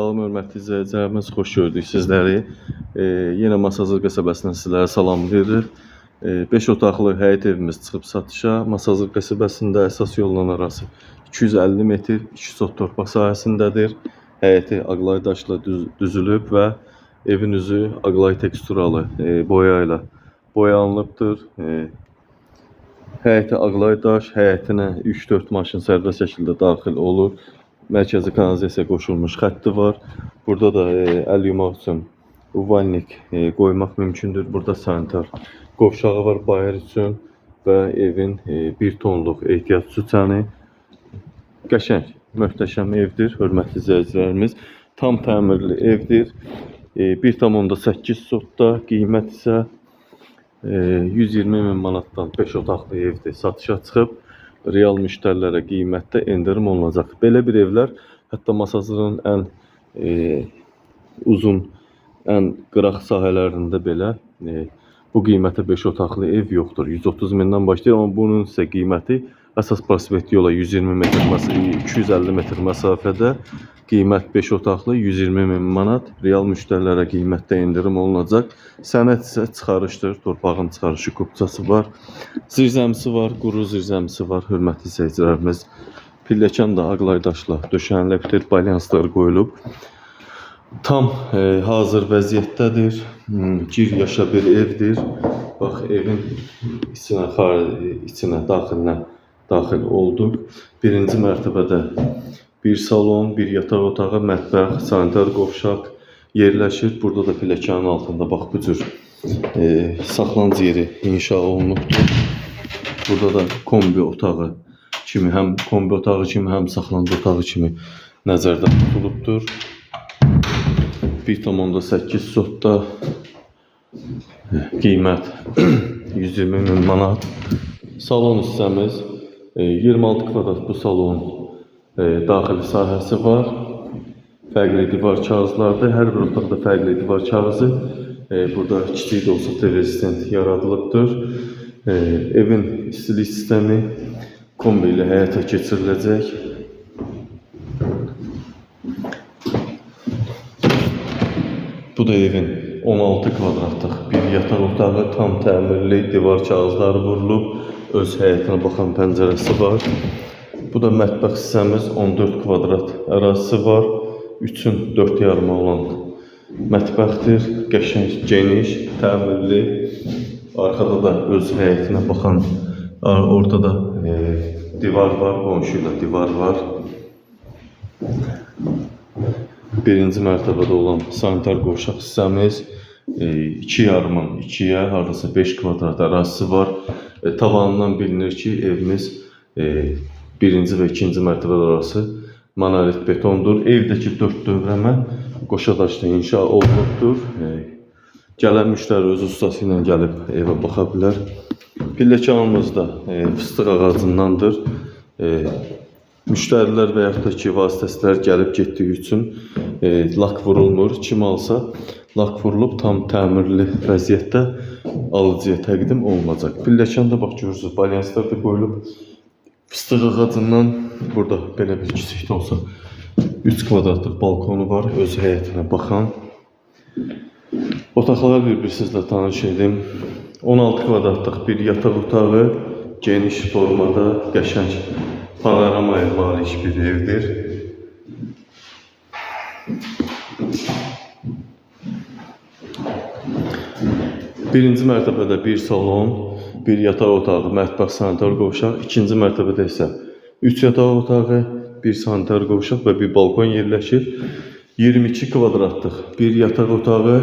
Salam hörmətli izləyicilərimiz, xoş gördük sizləri. E, yenə Masazır qəsəbəsindən sizlərə salamlayırıq. 5 otaqlı həyət evimiz çıxıb satışa. Masazır qəsəbəsində əsas yolla arası 250 metr 2 sot torpaq sahəsindədir. Həyəti ağlay daşla düz, düzülüb və evin üzü ağlay teksturalı e, boya ilə boyanılıbdır. E, həyəti ağlay daş, həyətinə 3-4 maşın sərbəst şəkildə daxil olur. Mərkəzi kanalizasiya qoşulmuş xətti var. Burada da e, əl yumaq üçün uvalnik e, qoymaq mümkündür. Burada sanitar qovşağı var bayır üçün və evin e, 1 tonluq ehtiyat su çəni. Qəşəng, möhtəşəm evdir, hörmətli izləyicilərimiz. Tam təmirli evdir. E, 1,8 sotda, qiymət isə e, 120 min manatdan 5 otaqlı evdir. Satışa çıxıb real müştərilərə qiymətdə endirim olunacaq. Belə bir evlər hətta Masazırın ən e, uzun, ən qıraq sahələrində belə e, bu qiymətə 5 otaqlı ev yoxdur. 130 mindən başlayır, amma bunun isə qiyməti əsas prospekt yola 120 metr, məsafə 250 metr məsafədə qiymət 5 otaqlı 120 min manat. Real müştərilərə qiymətdə endirim olunacaq. Sənəd isə çıxarışdır. Torpağın çıxarışı kupçası var. Zirzəmisi var, quru zirzəmisi var. Hörmətli izləyicilərimiz, pilləkən də ağlay daşla döşənilibdir, balyanslar qoyulub. Tam e, hazır vəziyyətdədir. Hmm, Gir yaşa bir evdir. Bax evin içinə, xar- içinə, daxilinə daxil olduq. Birinci mərtəbədə bir salon, bir yataq otağı, mətbəx, sanitar qovşaq yerləşir. Burada da pilləkənin altında bax bu cür e, saxlanıc yeri inşa olunubdur. Burada da kombi otağı kimi, həm kombi otağı kimi, həm saxlanıc otağı kimi nəzərdə tutulubdur. 1,8 sotda qiymət 120 min manat. Salon hissəmiz e, 26 kvadrat bu salon e, daxili sahəsi var. Fərqli divar kağızlardır. Hər bir otaqda fərqli divar kağızı. E, burada kiçik də olsa rezistent yaradılıbdır. E, evin istilik sistemi kombi ilə həyata keçiriləcək. Bu da evin 16 kvadratlıq bir yataq otağı, tam təmirli, divar kağızları vurulub, öz həyətinə baxan pəncərəsi var. Bu da mətbəx hissəmiz 14 kvadrat ərazisi var. 3-ün 4 yarımı olan mətbəxdir. Qəşəng, geniş, təmirli. Arkada da öz həyətinə baxan ar- ortada e, divar var, qonşu ilə divar var. Birinci mərtəbədə olan sanitar qovşaq hissəmiz 2 yarımın 2-yə, hardasa 5 kvadrat ərazisi var. E, tavanından bilinir ki, evimiz e, birinci və ikinci mərtəbə arası monolit betondur. Evdəki 4 dövrəmə qoşa inşa olunubdur. E, gələn müştəri öz ustası ilə gəlib evə baxa bilər. Pilləkənimiz də e, fıstıq ağacındandır. E, müştərilər və yaxud da ki, vasitəçilər gəlib getdiyi üçün e, lak vurulmur. Kim alsa lak vurulub tam təmirli vəziyyətdə alıcıya təqdim olunacaq. Pilləkəndə bax görürsüz, balyanslar da qoyulub. Fıstıq ağacından burada belə bir kiçik olsa 3 kvadratlıq balkonu var, öz həyətinə baxan. Otaqları bir-bir sizlə tanış edim. 16 kvadratlıq bir yataq otağı, geniş formada, qəşəng panoramaya malik bir evdir. Birinci mərtəbədə bir salon, bir yataq otağı, mətbəx, sanitar qovşaq. İkinci mərtəbədə isə 3 yataq otağı, bir sanitar qovşaq və bir balkon yerləşir. 22 kvadratlıq bir yataq otağı,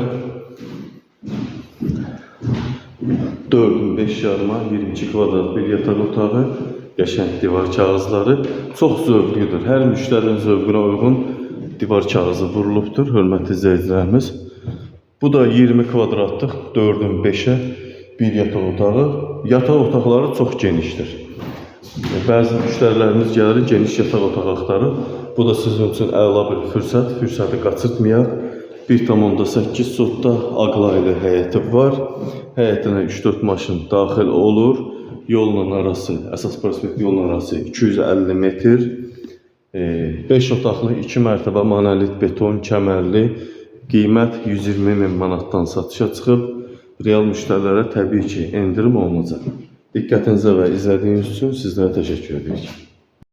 4 5 yarıma 22 kvadrat bir yataq otağı, qəşəng divar kağızları çox zövqlüdür. Hər müştərinin zövqünə uyğun divar kağızı vurulubdur, hörmətli izləyicilərimiz. Bu da 20 kvadratlıq 4-ün 5-ə bir yataq otağı. Yataq otaqları çox genişdir. Bəzi müştərilərimiz gəlir geniş yataq otağı axtarır. Bu da sizin üçün əla bir fürsət. Fürsəti qaçırtmayaq. 1,8 sotda ağlaylı həyəti var. Həyətinə 3-4 maşın daxil olur. Yolla arası, əsas prospekt yolla arası 250 metr. 5 otaqlı 2 mərtəbə monolit beton kəmərli qiymət 120 min manatdan satışa çıxıb. Real müştərilərə təbii ki, endirim olunacaq. Diqqətinizə və izlədiyiniz üçün sizlərə təşəkkür edirik.